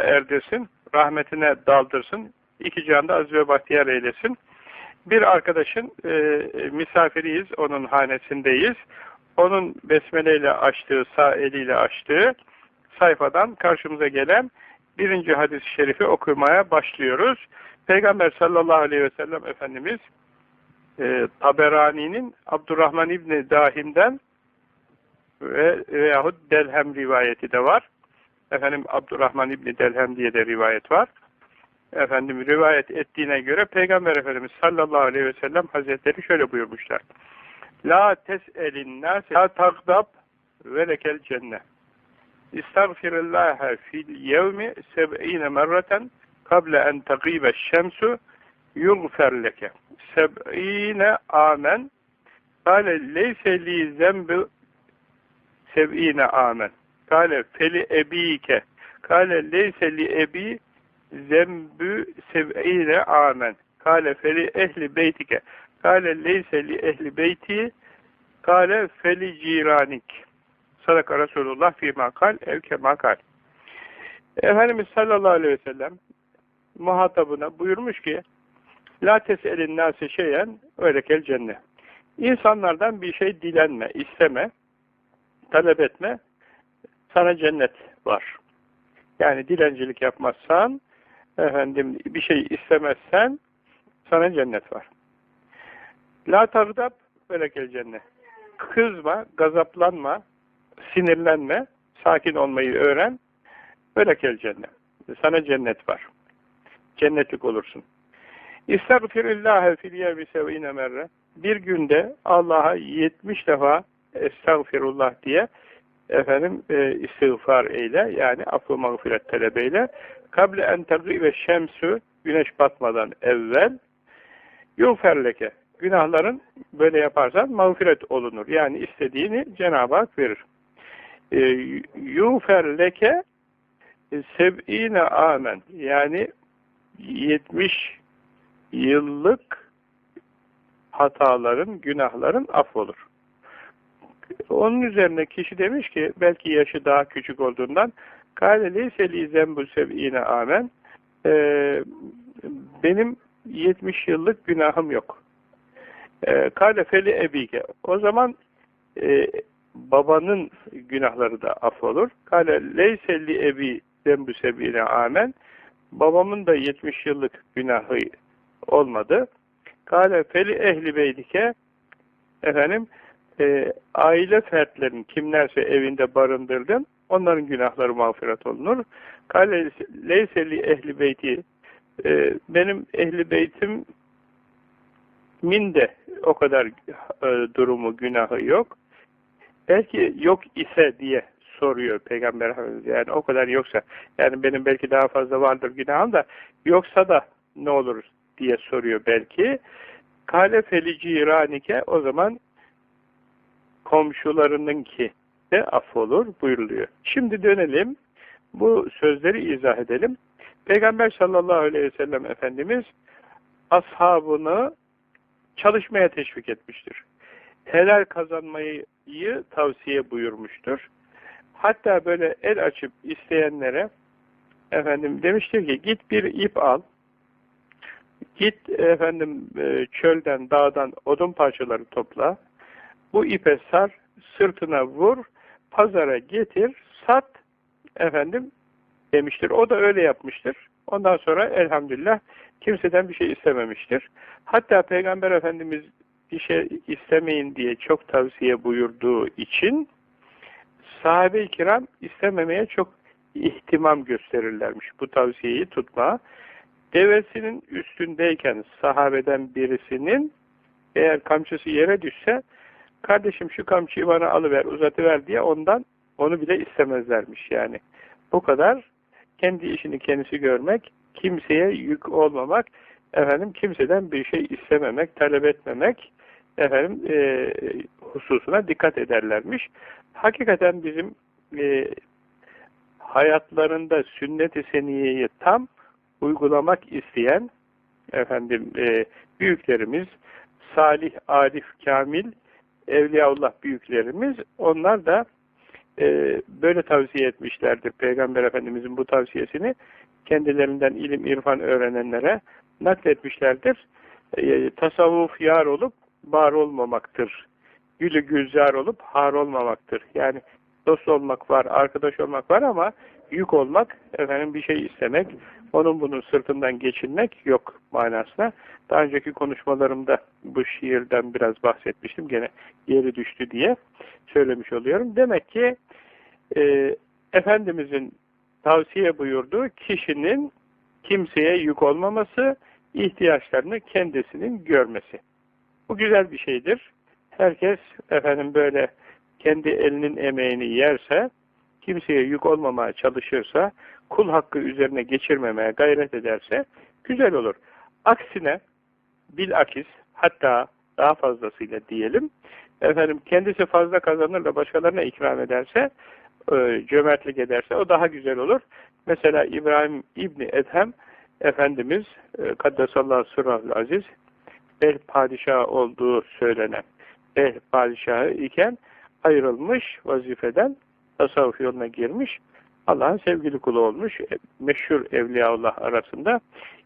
erdirsin, rahmetine daldırsın, iki canda aziz ve bahtiyar eylesin. Bir arkadaşın e, misafiriyiz, onun hanesindeyiz. Onun besmeleyle açtığı, sağ eliyle açtığı sayfadan karşımıza gelen birinci hadis-i şerifi okumaya başlıyoruz. Peygamber sallallahu aleyhi ve sellem Efendimiz e, Taberani'nin Abdurrahman İbni Dahim'den ve veyahut Delhem rivayeti de var. Efendim Abdurrahman İbni Delhem diye de rivayet var. Efendim rivayet ettiğine göre Peygamber Efendimiz sallallahu aleyhi ve sellem Hazretleri şöyle buyurmuşlar. La tes'elin nas la tagdab ve lekel cennet. İstagfirillaha fil yevmi seb'ine merreten kable en tagibe şemsu yughfer leke. Seb'ine amen kale leyse li zembi seb'ine amen. Kale feli ebike. Kale leyse li ebi zembü seb'ine amen. Kale feli ehli beytike. Kale leyse li ehli beyti. Kale feli ciranik. Sadaka Resulullah fîmâ kal ev kemâ kal. Efendimiz sallallahu aleyhi ve sellem muhatabına buyurmuş ki La tes'elin nâse şeyen öylekel cennet. İnsanlardan bir şey dilenme, isteme, talep etme, sana cennet var. Yani dilencilik yapmazsan, efendim bir şey istemezsen, sana cennet var. La tagdab, öylekel cennet. Kızma, gazaplanma, sinirlenme, sakin olmayı öğren, öylekel cennet. Sana cennet var. Cennetlik olursun. İstagfirillâhe fil yevmi sev'ine merre. Bir günde Allah'a 70 defa estağfirullah diye efendim e, istiğfar eyle yani affı mağfiret talebeyle kable en ve şemsü güneş batmadan evvel yuferleke günahların böyle yaparsan mağfiret olunur. Yani istediğini Cenab-ı Hak verir. E, yuferleke seb'ine amen yani 70 yıllık hataların, günahların affolur. Onun üzerine kişi demiş ki, belki yaşı daha küçük olduğundan, Kâle leyseli zembul sev'ine amen, ee, benim 70 yıllık günahım yok. Ee, Kâle feli ebike. O zaman e, babanın günahları da affolur. Kâle leyseli ebi zembul sev'ine amen, babamın da 70 yıllık günahı olmadı. Kale feli ehli beydike efendim e, aile fertlerin kimlerse evinde barındırdın onların günahları mağfiret olunur. Kale leyseli ehli beyti e, benim ehli beytim min de o kadar e, durumu günahı yok. Belki yok ise diye soruyor Peygamber Efendimiz. Yani o kadar yoksa yani benim belki daha fazla vardır günahım da yoksa da ne olur diye soruyor belki. Kale felici iranike o zaman komşularınınki de affolur buyuruluyor. Şimdi dönelim. Bu sözleri izah edelim. Peygamber sallallahu aleyhi ve sellem Efendimiz ashabını çalışmaya teşvik etmiştir. Helal kazanmayı tavsiye buyurmuştur. Hatta böyle el açıp isteyenlere efendim demiştir ki git bir ip al, Git efendim e, çölden, dağdan odun parçaları topla. Bu ipe sar, sırtına vur, pazara getir, sat efendim demiştir. O da öyle yapmıştır. Ondan sonra elhamdülillah kimseden bir şey istememiştir. Hatta Peygamber Efendimiz bir şey istemeyin diye çok tavsiye buyurduğu için sahabe-i kiram istememeye çok ihtimam gösterirlermiş bu tavsiyeyi tutma devesinin üstündeyken sahabeden birisinin eğer kamçısı yere düşse kardeşim şu kamçıyı bana alıver, uzatıver diye ondan onu bile istemezlermiş yani. Bu kadar kendi işini kendisi görmek, kimseye yük olmamak, efendim kimseden bir şey istememek, talep etmemek, efendim e, hususuna dikkat ederlermiş. Hakikaten bizim e, hayatlarında sünnet-i seniyeyi tam uygulamak isteyen efendim e, büyüklerimiz, salih, arif, kamil, evliyaullah büyüklerimiz onlar da e, böyle tavsiye etmişlerdir Peygamber Efendimizin bu tavsiyesini kendilerinden ilim irfan öğrenenlere nakletmişlerdir. E, tasavvuf yar olup bar olmamaktır. Gülü gülzar olup har olmamaktır. Yani dost olmak var, arkadaş olmak var ama yük olmak, efendim bir şey istemek, onun bunun sırtından geçinmek yok manasına. Daha önceki konuşmalarımda bu şiirden biraz bahsetmiştim. Gene yeri düştü diye söylemiş oluyorum. Demek ki e, Efendimizin tavsiye buyurduğu kişinin kimseye yük olmaması, ihtiyaçlarını kendisinin görmesi. Bu güzel bir şeydir. Herkes efendim böyle kendi elinin emeğini yerse, kimseye yük olmamaya çalışırsa, kul hakkı üzerine geçirmemeye gayret ederse güzel olur. Aksine bilakis hatta daha fazlasıyla diyelim efendim kendisi fazla kazanır da başkalarına ikram ederse e, cömertlik ederse o daha güzel olur. Mesela İbrahim İbni Edhem Efendimiz e, Kaddesallahu sırrahül aziz Bel padişahı olduğu söylenen Bel padişahı iken ayrılmış vazifeden tasavvuf yoluna girmiş. Allah'ın sevgili kulu olmuş. E, meşhur Evliyaullah arasında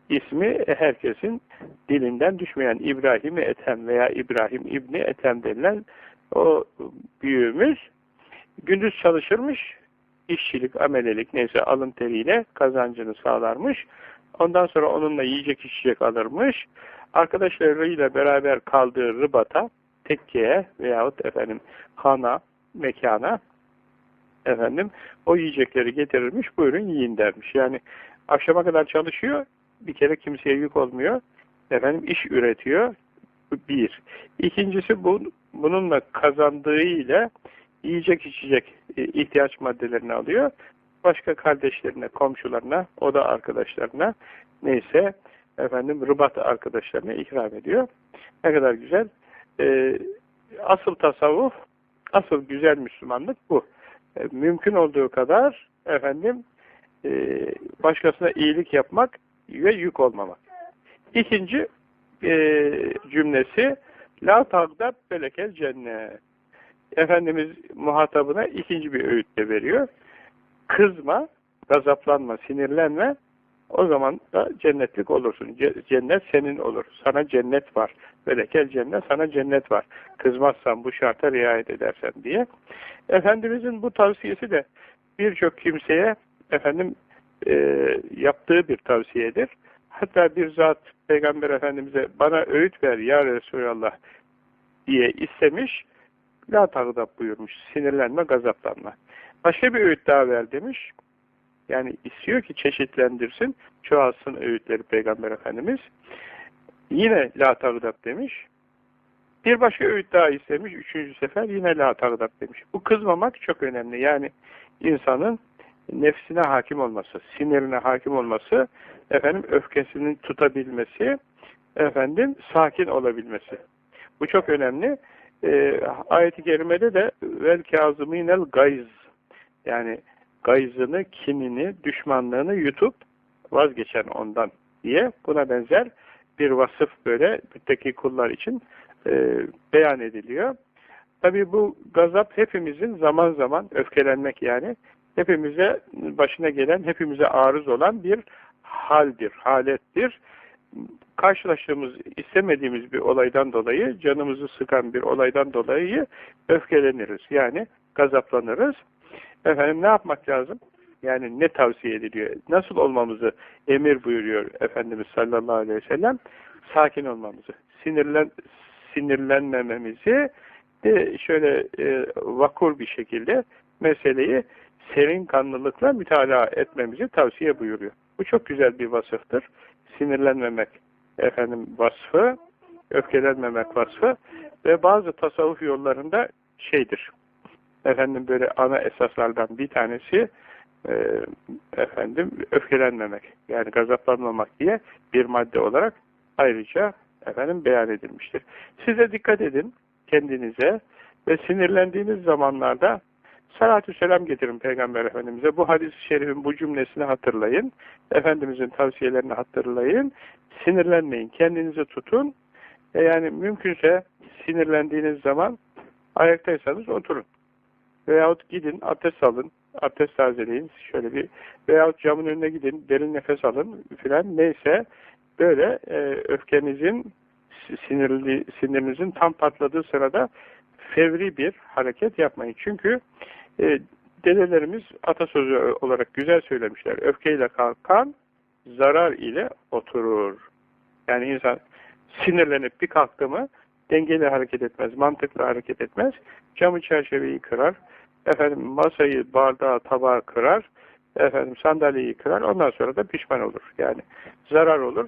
ismi herkesin dilinden düşmeyen İbrahim Ethem veya İbrahim İbni Ethem denilen o büyüğümüz gündüz çalışırmış, işçilik, amelelik neyse alın teriyle kazancını sağlarmış. Ondan sonra onunla yiyecek içecek alırmış. Arkadaşlarıyla beraber kaldığı rıbata, tekkeye veyahut efendim hana, mekana efendim o yiyecekleri getirirmiş, buyurun yiyin dermiş. Yani akşama kadar çalışıyor, bir kere kimseye yük olmuyor. Efendim iş üretiyor. Bir. İkincisi bu, bununla kazandığıyla yiyecek içecek e, ihtiyaç maddelerini alıyor. Başka kardeşlerine, komşularına, o da arkadaşlarına neyse efendim rıbat arkadaşlarına ikram ediyor. Ne kadar güzel. Ee, asıl tasavvuf, asıl güzel Müslümanlık bu. Ee, mümkün olduğu kadar efendim e, başkasına iyilik yapmak ve yük olmamak. İkinci e, cümlesi La tagdab belekel cennet. Efendimiz muhatabına ikinci bir öğüt de veriyor. Kızma, gazaplanma, sinirlenme. O zaman da cennetlik olursun. Cennet senin olur. Sana cennet var. Belekel cennet sana cennet var. Kızmazsan bu şarta riayet edersen diye. Efendimizin bu tavsiyesi de birçok kimseye efendim e, yaptığı bir tavsiyedir. Hatta bir zat Peygamber Efendimiz'e bana öğüt ver ya Resulallah diye istemiş. La tağdap buyurmuş. Sinirlenme, gazaplanma. Başka bir öğüt daha ver demiş. Yani istiyor ki çeşitlendirsin, çoğalsın öğütleri Peygamber Efendimiz. Yine la tağdap demiş. Bir başka öğüt daha istemiş. Üçüncü sefer yine la tağdap demiş. Bu kızmamak çok önemli. Yani insanın nefsine hakim olması, sinirine hakim olması, efendim öfkesinin tutabilmesi, efendim sakin olabilmesi. Bu çok önemli. Ee, ayet-i kerimede de vel kazımînel gayz yani gayzını, kinini, düşmanlığını yutup vazgeçen ondan diye buna benzer bir vasıf böyle müttaki kullar için e, beyan ediliyor. Tabi bu gazap hepimizin zaman zaman öfkelenmek yani hepimize başına gelen, hepimize arız olan bir haldir, halettir. Karşılaştığımız, istemediğimiz bir olaydan dolayı, canımızı sıkan bir olaydan dolayı öfkeleniriz. Yani gazaplanırız. Efendim ne yapmak lazım? Yani ne tavsiye ediliyor? Nasıl olmamızı emir buyuruyor Efendimiz sallallahu aleyhi ve sellem? Sakin olmamızı, sinirlen, sinirlenmememizi de şöyle e, vakur bir şekilde meseleyi serin kanlılıkla mütalaa etmemizi tavsiye buyuruyor. Bu çok güzel bir vasıftır. Sinirlenmemek efendim vasfı, öfkelenmemek vasfı ve bazı tasavvuf yollarında şeydir. Efendim böyle ana esaslardan bir tanesi e, efendim öfkelenmemek yani gazaplanmamak diye bir madde olarak ayrıca efendim beyan edilmiştir. Size dikkat edin kendinize ve sinirlendiğiniz zamanlarda Salatü selam getirin Peygamber Efendimiz'e. Bu hadis-i şerifin bu cümlesini hatırlayın. Efendimiz'in tavsiyelerini hatırlayın. Sinirlenmeyin. Kendinizi tutun. E yani mümkünse sinirlendiğiniz zaman ayaktaysanız oturun. Veyahut gidin abdest alın, abdest tazeleyin, şöyle bir veyahut camın önüne gidin, derin nefes alın filan neyse böyle e, öfkenizin sinirli, sinirinizin tam patladığı sırada fevri bir hareket yapmayın. Çünkü e, dedelerimiz atasözü olarak güzel söylemişler. Öfkeyle kalkan zarar ile oturur. Yani insan sinirlenip bir kalktı mı dengeli hareket etmez, mantıklı hareket etmez. Camı çerçeveyi kırar, efendim masayı, bardağı, tabağı kırar, efendim sandalyeyi kırar. Ondan sonra da pişman olur. Yani zarar olur.